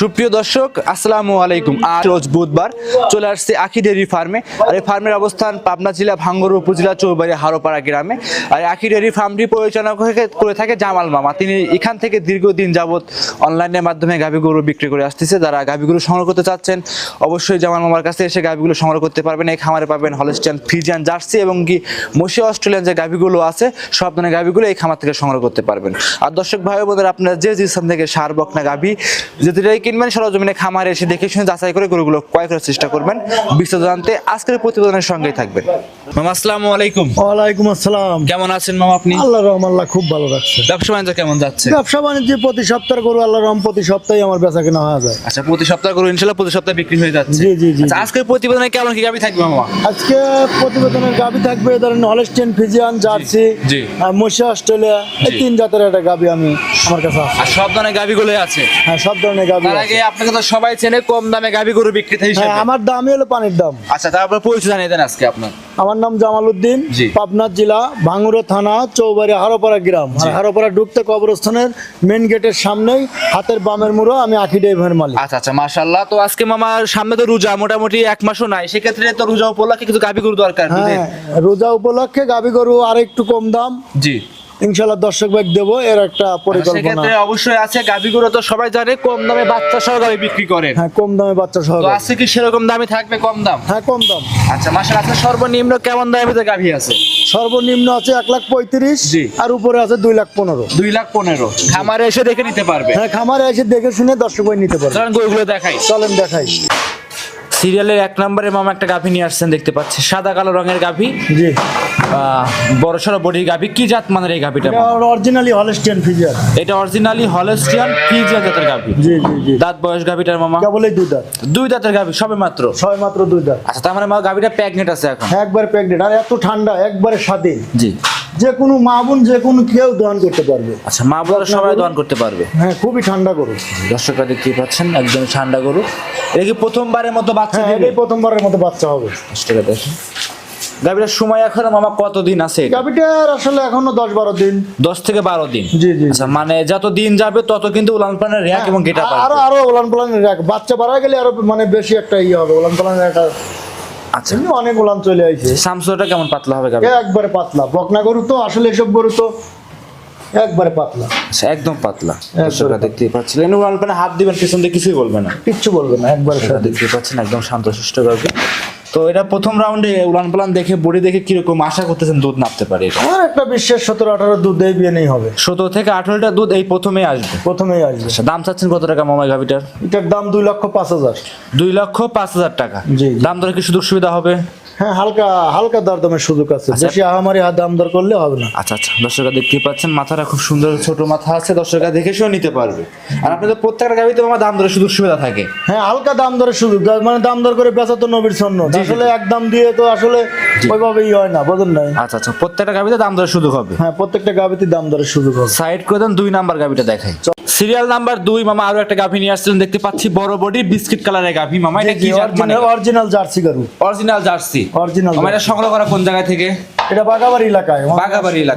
সুপ্রিয় দর্শক, আসসালামু আলাইকুম। আজ রোজ বুধবার চলে আসছে আখি ডেয়ারি ফার্মে। আর এই ফার্মের অবস্থান পাবনা জেলা ভাঙ্গর উপজেলা চৌবাড়ি হারোপাড়া গ্রামে। আর আখি ডেয়ারি ফার্মটি পরিচালনা করে- থাকে জামাল মামা। তিনি এখান থেকে দীর্ঘদিন যাবৎ অনলাইনের মাধ্যমে গাভী গরু বিক্রি করে আসতেছে। যারা গাভী গরু সংগ্রহ করতে চাচ্ছেন, অবশ্যই জামাল মামার কাছে এসে গাভীগুলো সংগ্রহ করতে পারবেন। এই খামারে পাবেন হলস্টিয়ান ফ্রিজিয়ান জার্সি এবং কি মশি অস্ট্রেলিয়ান যে গাভীগুলো আছে, সব ধরনের গাভীগুলো এই খামার থেকে সংগ্রহ করতে পারবেন। আর দর্শক ভাই বোনের, আপনারা যে যে স্থান থেকে সার বকনা গাভী যেটাই কিনবেন, সরজমিনে খামারে এসে দেখে শুনে যাচাই করে গরুগুলো ক্রয় করার চেষ্টা করবেন। বিস্তারিত জানতে আজকের প্রতিবেদনের সঙ্গেই থাকবেন। মামা আসসালামু আলাইকুম। ওয়ালাইকুম আসসালাম। কেমন আছেন মামা আপনি? আল্লাহ রহম আল্লাহ খুব ভালো রাখছে। ব্যবসা বাণিজ্য কেমন যাচ্ছে? ব্যবসা বাণিজ্য প্রতি সপ্তাহে গরু আল্লাহ রহম প্রতি সপ্তাহে আমার বেচা কেনা হয়ে যায়। আচ্ছা প্রতি সপ্তাহ গরু ইনশাল্লাহ প্রতি সপ্তাহে বিক্রি হয়ে যাচ্ছে। জি, জি, জি, আচ্ছা প্রতিবেদনে কেমন কি গাভী থাকবে মামা? আজকে প্রতিবেদনের গাবি থাকবে ধরেন হলস্টেন ফিজিয়ান জার্সি জি। আর অস্ট্রেলিয়া এই তিন জাতের একটা গাবি আমি আমার কাছে আছে। আর সব ধরনের আছে? হ্যাঁ সব ধরনের গাবি তার আগে আপনাকে তো সবাই চেনে কম দামে গরু বিক্রেতা হ্যাঁ হিসেবে আমার দামই হলো পানির দাম। আচ্ছা তারপর পরিচয় জানিয়ে দেন আজকে আপনার। আমার নাম জামাল উদ্দিন। পাবনা জেলা ভাঙ্গুরা থানা চৌবাড়ি হারোপাড়া গ্রাম। হারোপাড়া ডুবতে কবরস্থানের মেন গেটের সামনেই হাতের বামের মুড়ো আমি আখি ড্রাইভার মালিক। আচ্ছা আচ্ছা মাশাল্লাহ তো আজকে মামার সামনে তো রোজা মোটামুটি এক মাসও নাই। সেক্ষেত্রে তো রোজা উপলক্ষে কিছু গাভী গরু দরকার হ্যাঁ রোজা উপলক্ষে গাভী গরু আর একটু কম দাম। জি। ইনশাল্লাহ দর্শক ভাগ দেবো এর একটা পরিকল্পনা। সেক্ষেত্রে অবশ্যই আছে গাভী গরু তো সবাই জানে কম দামে বাচ্চা সহ গাভী বিক্রি করেন। হ্যাঁ কম দামে বাচ্চা সহ তো গাভী। কি সেরকম দামে থাকবে কম দাম? হ্যাঁ কম দাম। আচ্ছা মাসের আছে সর্বনিম্ন কেমন দামের ভিতরে গাভী আছে? সর্বনিম্ন আছে এক লাখ পঁয়ত্রিশ জি। আর উপরে আছে দুই লাখ পনেরো। দুই লাখ পনেরো। খামারে এসে দেখে নিতে পারবে। হ্যাঁ খামারে এসে দেখে শুনে দর্শক ভাই নিতে পারবে। চলেন গরুগুলো দেখাই। চলেন দেখাই। সিরিয়ালের এক নম্বরে মামা একটা গাভী নিয়ে আসছেন দেখতে পাচ্ছি। সাদা কালো রঙের গাভী। জি। বড় সড়ো বডির গাভী। কি জাত মানের এই গাভীটা? অরিজিনালি হলস্টিয়ান ফিজিয়ার এটা অরিজিনালি হলস্টিয়ান ফ্রিজিয়ান জাতের গাভী। জি জি জি। দাঁত বয়স গাভীটার মামা? কেবলই দুই দাঁত। দুই দাঁতের গাভী সবে মাত্র? ছয় মাত্র দুই দাঁত। আচ্ছা তার মানে মা গাভীটা প্যাগনেট আছে এখন? একবারে প্রেগনেন্ট আর এত ঠান্ডা একবারে স্বাধীন। জি। যে কোনো মা বোন যে কোনো কেউ দহন করতে পারবে। আচ্ছা মা বোনেরা সবাই দহন করতে পারবে? হ্যাঁ খুবই ঠান্ডা গরু। দর্শকরা দেখতে পাচ্ছেন একদম ঠান্ডা গরু। এটা কি প্রথমবারের মতো বাচ্চা হ্যাঁ দিবে? প্রথমবারের মতো বাচ্চা হবে। দর্শকরা দেখেন। গাভীটার সময় এখন মামা কতদিন আছে এটা? গাভিটার আসলে এখনও দশ বারো দিন। দশ থেকে বারো দিন? জি জি আচ্ছা মানে যত দিন যাবে তত কিন্তু উলান পানের র্যাক এবং গেটা আরও আরও ওলান পালানের রাখ বাচ্চা বাড়া গেলে আরও মানে বেশি একটা ইয়ে হবে ওলান পালানের একটা আচ্ছা। অনেক ওলান চলে আসছে সামসুটা কেমন পাতলা হবে একবারে পাতলা। বকনা গরু তো আসলে এসব গরু তো একবারে পাতলা। আচ্ছা, একদম পাতলা। দর্শকরা দেখতে পাচ্ছিলেন। উলান হাত দিবেন পিছন দিয়ে কিছুই বলবে না। কিচ্ছু বলবে না একবারে। দেখতে পাচ্ছেন একদম শান্তশিষ্ট গাভী তো এটা প্রথম রাউন্ডে উলান পালান দেখে বডি দেখে কীরকম আশা করতেছেন দুধ নামতে পারে আমার একটা বিশ্বাস সতেরো আঠারো দুধ এই বিয়ে নেই হবে। সতেরো থেকে আঠারোটা দুধ এই প্রথমেই আসবে। প্রথমেই আসবে। আচ্ছা দাম চাচ্ছেন কত টাকা মামাই গাভিটার এটার দাম দুই লক্ষ পাঁচ হাজার। দুই লক্ষ পাঁচ হাজার টাকা। জি, জি। দাম দরে কি সুযোগ সুবিধা হবে? হ্যাঁ হালকা হালকা দরদামের সুযোগ আছে। বেশি আহামারি দাম দর করলে হবে না। আচ্ছা আচ্ছা দর্শকরা দেখতে পাচ্ছেন মাথাটা খুব সুন্দর ছোট মাথা আছে দর্শকরা দেখে শুনে নিতে পারবে। আর আপনাদের প্রত্যেকটা আমার দাম সুযোগ সুবিধা থাকে। হ্যাঁ হালকা দাম দরের সুযোগ মানে দাম দর করে বেচা তো নবীর ছন্ন আসলে এক দাম দিয়ে তো আসলে ওইভাবেই হয় না বোঝেন নাই? আচ্ছা আচ্ছা প্রত্যেকটা দাম সুযোগ হবে। হ্যাঁ প্রত্যেকটা দাম দরের সুযোগ হবে। সাইড করে দেন দুই নাম্বার দেখাই। সিরিয়াল নাম্বার দুই মামা আরও একটা গাভি নিয়ে আসছিলেন দেখতে পাচ্ছি বড় বডি বিস্কিট কালারের গাভি। মামা এটা কি জাত মানে? অরিজিনাল জার্সি গরু। Original Jersey. অরিজিনাল এটা সংগ্রহ করা কোন জায়গা থেকে? এটা বাগাবাড়ি এলাকায়।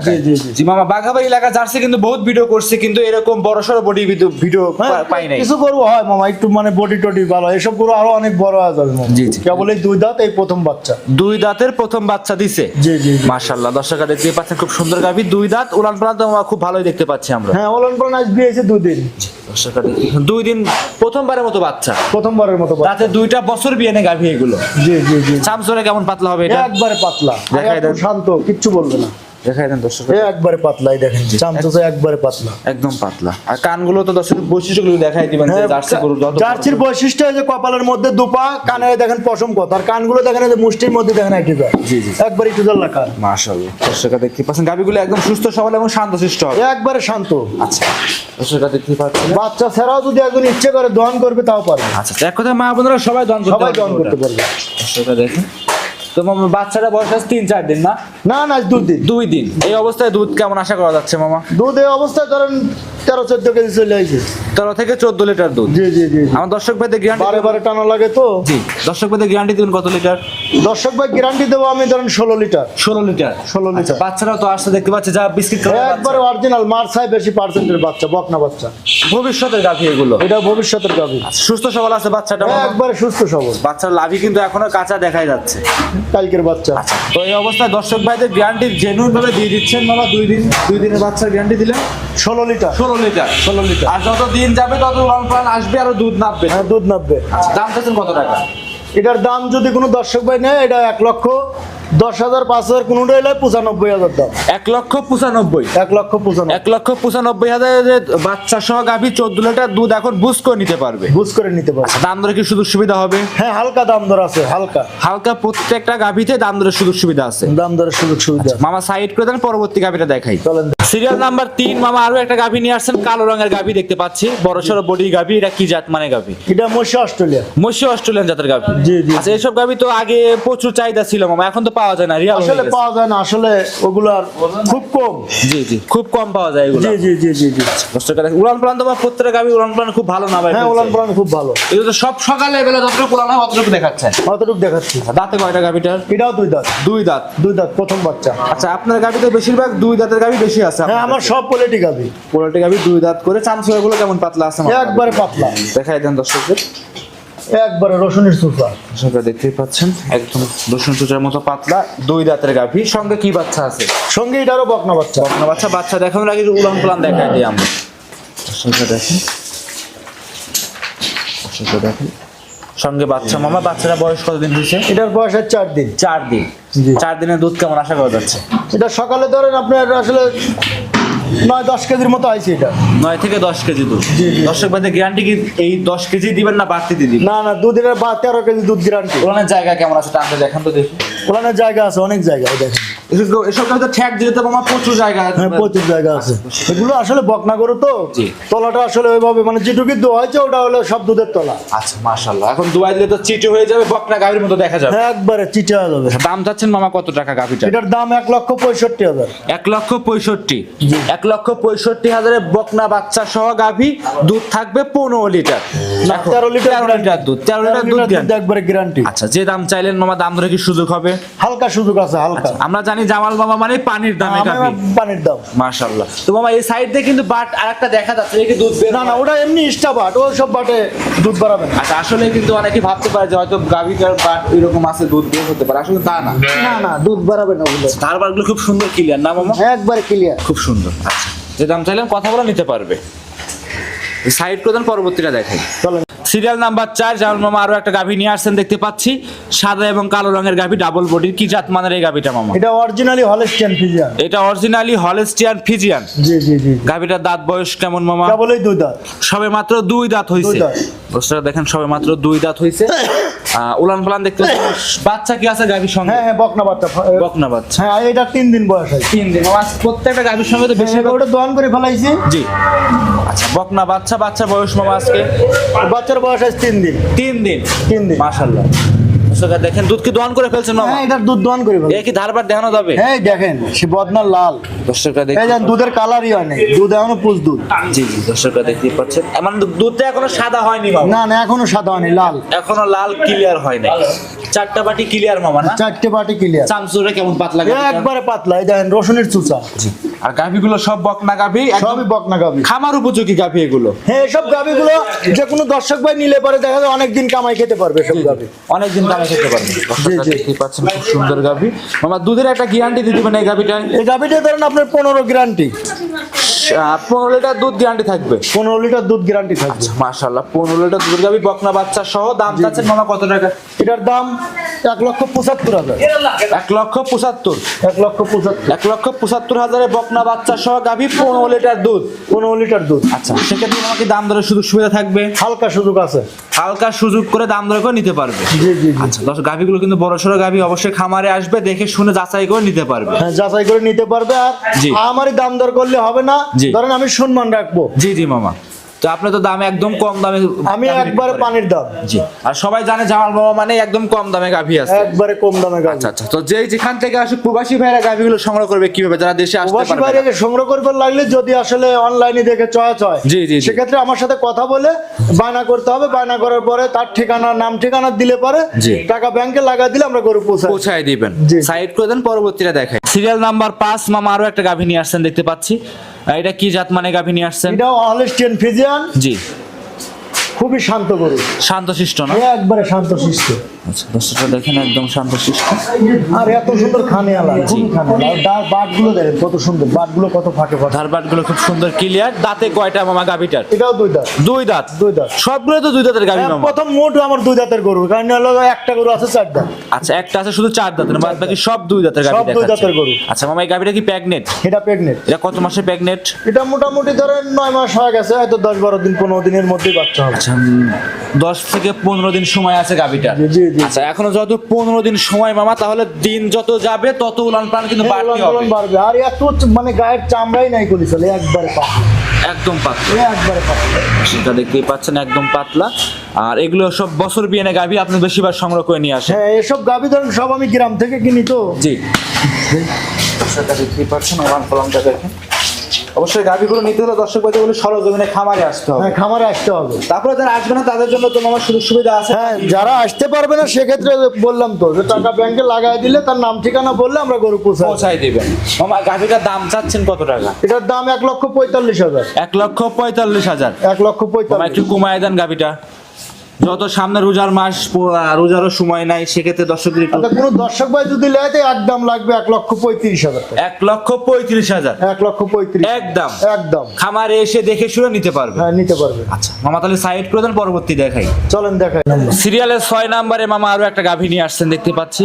জি, জি, জি। মামা এলাকা জার্সি কিন্তু বহুত ভিডিও করছে কিন্তু এরকম বড় সড়ো বডি ভিডিও হ্যাঁ, পাই নাই। কিছু গরু হয় মামা একটু মানে বডি টডি ভালো। এসব গরু আরও অনেক বড় হয়ে যাবে মামা। জি, জি। কেবল এই দুই দাঁত এই প্রথম বাচ্চা। দুই দাঁতের প্রথম বাচ্চা দিছে। জি জি জি। মাশাআল্লাহ দর্শকরা দেখতে পাচ্ছেন খুব সুন্দর গাভি। দুই দাঁত উলান পালান তো খুব ভালোই দেখতে পাচ্ছি আমরা। হ্যাঁ ওলন পালন আজ বিয়েছে দুই দিন দুই দিন প্রথমবারের মতো বাচ্চা। প্রথমবারের মতো। তাতে দুইটা বছর বিয়ে নেই গাভি এগুলো। জি জি জি। চামচরে কেমন পাতলা হবে এটা? একবারে পাতলা। দেখাই দেন। শান্ত কিচ্ছু বলবে না। দেখাই দেন দর্শক। একবারে পাতলাই দেখেন চামচে একবারে পাতলা। একদম পাতলা। আর কানগুলো তো দর্শক বৈশিষ্ট্যগুলো দেখাই দিবেন যে হ্যাঁ, জার্সি গরু যত জার্সির বৈশিষ্ট্য যে কপালের মধ্যে দুপা কানে দেখেন পশম কত। আর কানগুলো দেখেন যে মুষ্টির মধ্যে দেখেন একটু জি, জি। একবার একটু জাল্লা কান মাশাআল্লাহ। দর্শকরা দেখতে পাচ্ছেন গাভিগুলো একদম সুস্থ সবল এবং শান্তশিষ্ট হবে। একবারে শান্ত। আচ্ছা দর্শকরা দেখতে পাচ্ছেন। বাচ্চা ছাড়াও যদি একজন ইচ্ছে করে দহন করবে তাও পারবে। আচ্ছা এক কথা মা বোনেরা সবাই দন করতে সবাই পারবে। দহন করতে পারবে। দর্শকরা দেখেন। তো মামা বাচ্চাটা বয়স আছে তিন চার দিন না? না না দুধ দিন। দুই দিন। এই অবস্থায় দুধ কেমন আশা করা যাচ্ছে মামা? দুধ এই অবস্থায় ধরেন তেরো চোদ্দ কেজি চলে আসে। তেরো থেকে চোদ্দ লিটার দুধ? জি জি জি। আমার দর্শক ভাইদের গ্যারান্টি বারে বারে টানা লাগে তো। জি দর্শক ভাইদের গ্যারান্টি দিবেন কত লিটার? দর্শক ভাই গ্যারান্টি দেবো আমি ধরেন ষোলো লিটার। ষোলো লিটার? 16 লিটার। বাচ্চারাও তো আসতে দেখতে পাচ্ছে যা বিস্কিট একবারে অরিজিনাল মার্সাই বেশি পার্সেন্টের বাচ্চা বকনা বাচ্চা। ভবিষ্যতের গাভী এগুলো? এটা ভবিষ্যতের গাভী। সুস্থ সবল আছে বাচ্চাটা একবারে সুস্থ সবল। বাচ্চার লাভই কিন্তু এখনও কাঁচা দেখাই যাচ্ছে। কালকের বাচ্চা। তো এই অবস্থায় দর্শক ভাইদের গ্যারান্টি জেনুইন ভাবে দিয়ে দিচ্ছেন বাবা দুই দিন দুই দিনের বাচ্চার গ্যারান্টি দিলেন। ষোলো লিটার। ষোলো লিটার। ষোলো লিটার। আর যত দিন যাবে তত লং প্রাণ আসবে আর দুধ নামবে। হ্যাঁ দুধ নাববে দাম চাচ্ছেন কত টাকা? এটার দাম যদি কোনো দর্শক ভাই নেয় এটা এক লক্ষ দশ হাজার পাঁচ হাজার কোনোটা এলে পঁচানব্বই হাজার দাম এক লক্ষ পঁচানব্বই। এক লক্ষ পঁচানব্বই। এক লক্ষ পঁচানব্বই হাজার বাচ্চা সহ গাভী চোদ্দ লিটার দুধ এখন বুঝ করে নিতে পারবে। বুঝ করে নিতে পারবে। দাম দরে কি সুযোগ সুবিধা হবে? হ্যাঁ হালকা দাম দর আছে হালকা। হালকা প্রত্যেকটা গাভীতে দাম দরের সুযোগ সুবিধা আছে। দাম দরের সুযোগ সুবিধা মামা সাইড করে দেন পরবর্তী গাভীটা দেখাই। চলেন। সিরিয়াল নাম্বার তিন মামা আরও একটা গাভী নিয়ে আসছেন কালো রঙের গাভী দেখতে পাচ্ছি। বড় সড়ো বডি গাভী এটা কি জাত মানে গাভী? এটা মশি অস্ট্রেলিয়া মসি অস্ট্রেলিয়ান জাতের গাভী। জি, জি। আচ্ছা এইসব গাভী তো আগে প্রচুর চাহিদা ছিল মামা। এখন তো পাওয়া যায় না রিয়াল আসলে পাওয়া যায় না আসলে ওগুলার খুব কম। জি জি খুব কম পাওয়া যায় এগুলো। জি জি জি জি উড়ান প্লান প্রত্যেকটা গাভী উড়ান প্লান খুব ভালো না ভাই হ্যাঁ ওলান পুরান খুব ভালো। তো সব সকালে বেলা যতটুকু উড়ান হয় অতটুকু দেখাচ্ছে। দেখাচ্ছি। দাঁতে কয়টা গাভীটার এটাও দুই দাঁত। দুই দাঁত? দুই দাঁত প্রথম বাচ্চা। আচ্ছা আপনার গাভীতে বেশিরভাগ দুই দাঁতের গাভী বেশি আছে হ্যাঁ আমার সব পোলেটি গাবি। পোলাটি গাভী দুই দাঁত করে চামচুয়া গুলো কেমন পাতলা আছে? একবারে পাতলা। দেখাই দেন দর্শকদের। একবারে রসুনের দর্শকরা দেখতেই পাচ্ছেন একদম রসুন চুচার মতো পাতলা দুই দাঁতের গাভী সঙ্গে কি বাচ্চা আছে? সঙ্গে এটারও বকনা বাচ্চা। বকনা বাচ্চা বাচ্চা দেখানোর আগে উলান প্লান দেখাই দিই আমরা। দেখেন। দেখেন। সঙ্গে বাচ্চা মামা বাচ্চারা বয়স কতদিন হয়েছে? এটার বয়স আছে চার দিন। চার দিন। চার দিনের দুধ কেমন আশা করা যাচ্ছে? এটা সকালে ধরেন আপনার আসলে নয় দশ কেজির মতো আইছে এটা। নয় থেকে দশ কেজি দুধ। দর্শক ভাইদের গ্যারান্টি কি এই দশ কেজি দিবেন না বাড়তি দিবেন? না না দুধের বা তেরো কেজি দুধ গ্যারান্টি ওলানের জায়গা কেমন আছে? টানতে দেখেন তো দেখি। ওলানের জায়গা আছে অনেক জায়গা দেখেন। এসব এসব তো ঠ্যাক দিলে তো আমার প্রচুর জায়গা হ্যাঁ প্রচুর জায়গা আছে। এগুলো আসলে বকনা গরু তো। তলাটা আসলে ওইভাবে মানে যেটুকু দোয়া ওটা হলো সব দুধের তলা। আচ্ছা মাশাল্লাহ এখন দুয়াই দিলে তো চিটে হয়ে যাবে বকনা গাভীর মতো দেখা যাবে। একবারে চিটে যাবে। দাম চাচ্ছেন মামা কত টাকা গাভীটা এটার দাম এক লক্ষ পঁয়ষট্টি হাজার। এক লক্ষ পঁয়ষট্টি। এক লক্ষ পঁয়ষট্টি হাজারে বকনা বাচ্চা সহ গাভী দুধ থাকবে পনেরো লিটার। না, দেখো, 13 লিটার তেরো লিটার দুধ তেরো লিটার দুধ একবারে গ্যারান্টি। আচ্ছা যে দাম চাইলেন মামা দাম ধরে কি সুযোগ হবে? হালকা সুযোগ আছে হালকা। আমরা জানি জামাল মামা মানে পানির দামে আমার পানির দাম। মাশাল্লাহ তো মামা এই সাইড দিয়ে কিন্তু বাট আরেকটা দেখা যাচ্ছে এই কি দুধ বের না না ওটা এমনি ইস্টা বাট ও সব বাটে দুধ বাড়াবে আচ্ছা আসলে কিন্তু অনেকে ভাবতে পারে যে হয়তো গাভিটার বাট এরকম আছে দুধ বের হতে পারে। আসলে তা না। না না দুধ বাড়াবে না ওগুলো। তার বাটগুলো খুব সুন্দর ক্লিয়ার না মামা? একবারে ক্লিয়ার খুব সুন্দর। আচ্ছা যে দাম চাইলেন কথা বলে নিতে পারবে। সাইড প্রধান পরবর্তীটা দেখাই। চলেন। সিরিয়াল নাম্বার চার জামাল মামা আরও একটা গাভী নিয়ে আসছেন দেখতে পাচ্ছি। সাদা এবং কালো রঙের গাভী ডাবল বডির কি জাত মানের এই গাভীটা মামা? এটা অরিজিনালি হলেস্টিয়ান ফিজিয়ান এটা অরিজিনালি হলেস্টিয়ান ফিজিয়ান জি জি জি। গাভীটার দাঁত বয়স কেমন মামা? কেবলই দুই দাঁত। সবে মাত্র দুই দাঁত হইছে। দোস্তরা দেখেন সবে মাত্র দুই দাঁত হইছে। উলান পালান দেখতে বাচ্চা কি আছে গাভীর সঙ্গে? হ্যাঁ হ্যাঁ বকনা বাচ্চা। বকনা বাচ্চা। হ্যাঁ এটা তিন দিন বয়স আছে তিন দিন। প্রত্যেকটা গাভীর সঙ্গে তো বেশি ওটা দোয়ান করে ফেলাইছি। জি। আচ্ছা বকনা বাচ্চা বাচ্চা বয়স মামা আজকে? বাচ্চার বয়স আছে তিন দিন। তিন দিন? তিন দিন। মাশাল্লাহ দর্শকরা দেখেন দুধ কি করে ফেলছেন মামা? হ্যাঁ এটার দুধ করে কি ধারবার দেখানো যাবে? হ্যাঁ দেখেন সে বদনার লাল। দর্শকরা এই দেখেন যেন দুধের কালারই হয় নাই দুধ এখনও পুষ দুধ। জি জি দর্শকরা দেখতে পাচ্ছেন। এমন দুধটা এখনও সাদা হয়নি মামা। না না এখনও সাদা হয়নি লাল। এখনও লাল ক্লিয়ার হয় নাই। চারটা বাটি ক্লিয়ার মামা না? চারটে পাটি ক্লিয়ার চামচুরে কেমন পাতলা একবারে পাতলা এই দেখেন রসুনের চুচা। আর গাভীগুলো সব বকনা গাভী সবই বকনা গাভী। খামার উপযোগী গাভী এগুলো। হ্যাঁ সব গাভীগুলো যে কোনো দর্শক ভাই নিলে পরে দেখা যায় অনেকদিন কামাই খেতে পারবে সব গাবি অনেকদিন কামাই খেতে পারবেন জি জি। দেখতেই পাচ্ছেন খুব সুন্দর গাভী। মামা দুধের একটা গ্যারান্টি দিতে পারেন এই গাভীটা এই গাভীটা ধরেন আপনার পনেরো গ্যারান্টি পনেরো লিটার দুধ গ্যারান্টি থাকবে। পনেরো লিটার দুধ গ্যারান্টি থাকবে। মাশাল্লাহ পনেরো লিটার দুধ গাভী বকনা বাচ্চা সহ দাম চাচ্ছেন মামা কত টাকা? এটার দাম এক লক্ষ পঁচাত্তর হাজার। এক লক্ষ পঁচাত্তর। এক লক্ষ পঁচাত্তর। এক লক্ষ পঁচাত্তর হাজারে বকনা বাচ্চা সহ গাভী পনেরো লিটার দুধ। পনেরো লিটার দুধ। আচ্ছা সেক্ষেত্রে আমাকে দাম দরের সুযোগ সুবিধা থাকবে? হালকা সুযোগ আছে। হালকা সুযোগ করে দাম দর করে নিতে পারবে। জি জি আচ্ছা দশ গাভীগুলো কিন্তু বড় সড়ো গাভী অবশ্যই খামারে আসবে দেখে শুনে যাচাই করে নিতে পারবে। হ্যাঁ যাচাই করে নিতে পারবে। আর। আমারই দাম দর করলে হবে না। ধরেন আমি সম্মান রাখব। জি জি মামা। তো আপনি তো দাম একদম কম দামে আমি একবারে পানির দাম। জি। আর সবাই জানে জামাল মামা মানে একদম কম দামে গাভী আছে। একবারে কম দামে গাভী। আচ্ছা আচ্ছা। তো যেই যেখান থেকে আসে প্রবাসী ভাইরা গাভীগুলো সংগ্রহ করবে কীভাবে? যারা দেশে আসতে পারবে না? বাইরে সংগ্রহ করবার লাগলে যদি আসলে অনলাইনে দেখে চয়েস হয় জি, জি। সেক্ষেত্রে আমার সাথে কথা বলে বায়না করতে হবে। বায়না করার পরে তার ঠিকানা নাম ঠিকানা দিলে পরে টাকা ব্যাংকে লাগা দিলে আমরা গরু পৌঁছাই পৌঁছায় দিবেন। সাইড করে দেন পরবর্তীটা দেখাই। সিরিয়াল নাম্বার পাঁচ মামা আরও একটা গাভী নিয়ে আসছেন দেখতে পাচ্ছি। এটা কি জাত মানে গাভী নিয়ে আসছেন? এটা অলস্টিয়ান ফিজিয়ান জি। খুবই শান্ত গরু। শান্তশিষ্ট না? একবারে শান্ত শিষ্ট আচ্ছা দর্শকরা দেখেন একদম শান্তশিষ্ট। আর এত সুন্দর খানে আলা খুবই খানে আলা। আর বাটগুলো দেখেন কত সুন্দর। বাটগুলো কত ফাঁকে ফাঁকে। ধারবাটগুলো খুব সুন্দর ক্লিয়ার দাঁতে কয়টা মামা গাভীটার? এটাও দুই দাঁত। দুই দাঁত? দুই দাঁত। সবগুলো তো দুই দাঁতের গাভী হ্যাঁ, মামা? প্রথম মোট আমার দুই দাঁতের গরু কারণ হলো একটা গরু আছে চার দাঁত। আচ্ছা একটা আছে শুধু চার দাঁতের বাদ বাকি সব দুই দাঁতের গাভী সব দুই দাঁতের গরু। আচ্ছা মামা এই গাভীটা কি প্রেগনেন্ট এটা প্রেগনেন্ট এটা কত মাসে প্রেগনেন্ট এটা মোটামুটি ধরেন নয় মাস হয়ে গেছে হয়তো দশ বারো দিন পনেরো দিনের মধ্যেই বাচ্চা হবে। আচ্ছা দশ থেকে পনেরো দিন সময় আছে গাভীটা। আচ্ছা এখনও যত পনেরো দিন সময় মামা তাহলে দিন যত যাবে তত উলান পালান কিন্তু হ্যাঁ, হবে। বাড়বে। আর এত মানে গায়ের চামড়াই নাই করি চলে একবারে একদম পাতলা। একবারে পাতলা। সেটা দেখতেই পাচ্ছেন একদম পাতলা। আর এগুলো সব বছর বিয়ে গাভী আপনি বেশিরভাগ সংগ্রহ করে নিয়ে আসেন। হ্যাঁ এসব গাভি ধরেন সব আমি গ্রাম থেকে কিনি তো। জি। সেটা দেখতেই পাচ্ছেন উলান পালানটা দেখেন। অবশ্যই গাভীগুলো নিতে হলে দর্শক বাড়িতে বলে সরজমিনে খামারে আসতে হবে। হ্যাঁ খামারে আসতে হবে। তারপরে যারা আসবে না তাদের জন্য তো আমার সুযোগ সুবিধা আছে। হ্যাঁ যারা আসতে পারবে না সেক্ষেত্রে বললাম তো যে টাকা ব্যাংকে লাগাই দিলে তার নাম ঠিকানা বললে আমরা গরু পৌঁছাই পৌঁছাই দেবেন। আমার গাভীটার দাম চাচ্ছেন কত টাকা? এটার দাম এক লক্ষ পঁয়তাল্লিশ হাজার। এক লক্ষ পঁয়তাল্লিশ হাজার। এক লক্ষ পঁয়তাল্লিশ। একটু কমায় দেন গাভীটা। যত সামনে রোজার মাস রোজারও সময় নাই সেক্ষেত্রে দর্শকদের একটু আচ্ছা কোনো দর্শক ভাই যদি লেয় একদম লাগবে এক লক্ষ পঁয়ত্রিশ হাজার এক লক্ষ পঁয়ত্রিশ হাজার। এক লক্ষ পঁয়ত্রিশ একদম। একদম। খামারে এসে দেখে শুনে নিতে পারবে। হ্যাঁ নিতে পারবে। আচ্ছা মামা তাহলে সাইড করে দেন পরবর্তী দেখাই। চলেন দেখাই। সিরিয়ালের ছয় নাম্বারে মামা আরও একটা গাভী নিয়ে আসছেন দেখতে পাচ্ছি।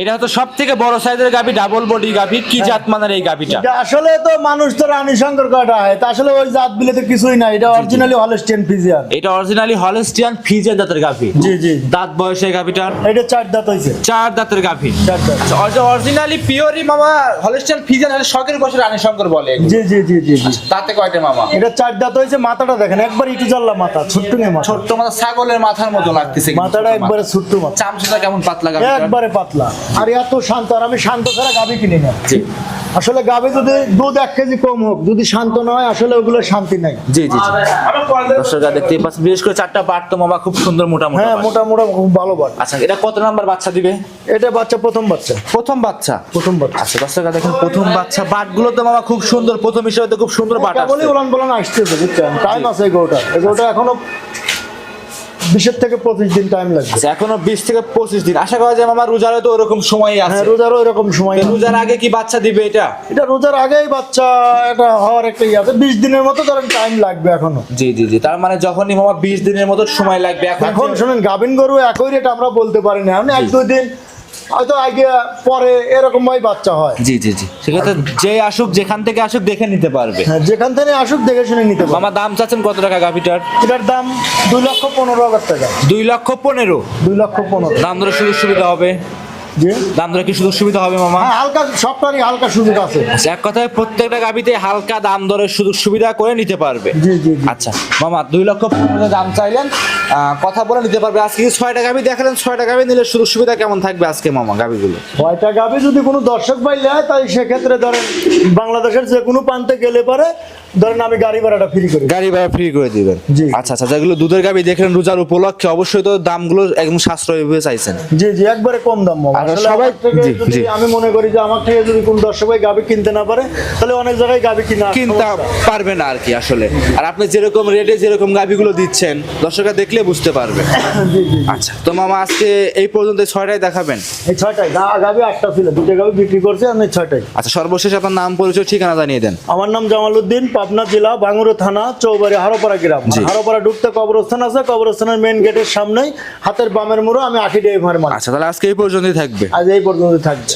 এটা হয়তো সব থেকে বড় সাইজের গাভী ডাবল বডি গাভী কি জাত মানের এই গাভীটা? আসলে তো মানুষ তো রানী শঙ্কর কাটা হয় তা আসলে ওই জাত বিলে তো কিছুই নাই এটা অরিজিনালি হলস্টিয়ান ফিজিয়ান এটা অরিজিনালি হলস্টিয়ান ফিজেন জাতের গাভী। জি জি। দাঁত বয়সে গাভীটার এটা চার দাঁত হয়েছে চার দাঁতের গাভী। চার দাঁত। আচ্ছা অরিজিনালি পিওরই মামা হলস্টিয়ান ফিজেন হলে শখের বসে রানী শঙ্কর বলে জি জি জি জি তাতে কয়টা মামা? এটা চার দাঁত হয়েছে মাথাটা দেখেন একবার ইটু জাল্লা মাথা ছোট্ট নিয়ে মাথা। ছোট্ট মাথা ছাগলের মাথার মতো লাগতেছে মাথাটা একবারে। ছোট্ট মাথা। চামচুটা কেমন পাতলা গাভী একবারে পাতলা। আর এত শান্ত আর আমি শান্ত ছাড়া গাভি কিনি না। জি। আসলে গাভি যদি দুধ এক কেজি কম হোক যদি শান্ত না হয় আসলে ওগুলো শান্তি নাই। জি জি জি। দর্শকরা দেখতেই পাচ্ছেন বিশেষ করে চারটা পাট তো মামা খুব সুন্দর মোটা মোটা হ্যাঁ মোটামুটি মোটা মোটা খুব ভালো বাট আচ্ছা এটা কত নাম্বার বাচ্চা দিবে? এটা বাচ্চা প্রথম বাচ্চা। প্রথম বাচ্চা? প্রথম বাচ্চা। আচ্ছা দর্শকরা দেখেন প্রথম বাচ্চা। বাটগুলো তো মামা খুব সুন্দর প্রথম হিসাবে তো খুব সুন্দর বাট বলে উলান বলান আসতেছে বুঝছেন? টাইম আছে এগোটা এগোটা এখনও বিশের থেকে পঁচিশ দিন টাইম লাগবে। আচ্ছা, এখনও বিশ থেকে পঁচিশ দিন। আশা করা যায় মামা রোজারও তো ওরকম সময় আছে। হ্যাঁ রোজারও এরকম সময় রোজার আগে কি বাচ্চা দিবে এটা? এটা রোজার আগেই বাচ্চা এটা হওয়ার একটা ইয়ে আছে। বিশ দিনের মতো ধরেন টাইম লাগবে এখনও। জি জি জি। তার মানে যখনই মামা বিশ দিনের মতো সময় লাগবে এখন শুনেন গাভিন গরু একই রেট আমরা বলতে পারি না। আমি এক দুই দিন হয়তো আগে পরে এরকম ভাই বাচ্চা হয়। জি জি জি। সেক্ষেত্রে যে আসুক যেখান থেকে আসুক দেখে নিতে পারবে। হ্যাঁ যেখান থেকে আসুক দেখে শুনে নিতে পারবে। আমার দাম চাচ্ছেন কত টাকা গাভিটার? এটার দাম দুই লক্ষ পনেরো হাজার টাকা। দুই লক্ষ পনেরো। দুই লক্ষ পনেরো। দাম ধরে সুযোগ সুবিধা হবে। দাম ধরে কি সুযোগ সুবিধা হবে মামা? হ্যাঁ হালকা সবটারই হালকা সুযোগ আছে। আচ্ছা, এক কথায় প্রত্যেকটা গাবিতে হালকা দাম দরের সুযোগ সুবিধা করে নিতে পারবে। জি জি আচ্ছা মামা দুই লক্ষ পনেরো দাম চাইলেন। কথা বলে নিতে পারবে। আজকে ছয়টা গাবি দেখালেন ছয়টা গাবি নিলে সুযোগ সুবিধা কেমন থাকবে আজকে মামা গাবিগুলো ছয়টা গাভি যদি কোনো দর্শক নেয় তাই সেক্ষেত্রে ধরেন বাংলাদেশের যে কোনো প্রান্তে গেলে পারে ধরেন আমি গাড়ি ভাড়াটা ফ্রি করি গাড়ি ভাড়া ফ্রি করে দিবেন। জি। আচ্ছা আচ্ছা যেগুলো দুধের গাবি দেখলেন রোজার উপলক্ষে অবশ্যই তো দামগুলো একদম সাশ্রয়ী চাইছেন। জি জি একবারে কম দাম সবাই- জি, আমি মনে করি যে আমার থেকে যদি কোন দর্শক ভাই গাভি কিনতে না পারে তাহলে অনেক জায়গায় কিনা কিনতে সমস্যা। পারবে না আর কি আসলে। আর আপনি যেরকম রেটে যেরকম গাভিগুলো দিচ্ছেন দর্শকরা দেখলে বুঝতে পারবে। জি জি। আচ্ছা তো মামা আজকে এই পর্যন্ত ছয়টাই দেখাবেন? এই আটটা ছিল দুটো গাভি বিক্রি করছে আমি ছয়টাই আচ্ছা সর্বশেষ আপনার নাম পরিচয় ঠিকানা জানিয়ে দেন। আমার নাম জামাল উদ্দিন পাবনা জেলা বাঙ্গুরু থানা চৌবাড়ি হারোপাড়া গ্রাম। হারোপাড়া ঢুকতে কবরস্থান আছে কবরস্থানের মেন গেটের সামনেই হাতের বামের মুড়ো আমি আঠি ডেভার মানে আচ্ছা তাহলে আজকে এই পর্যন্তই থাকবে। আজ এই পর্যন্ত থাকবে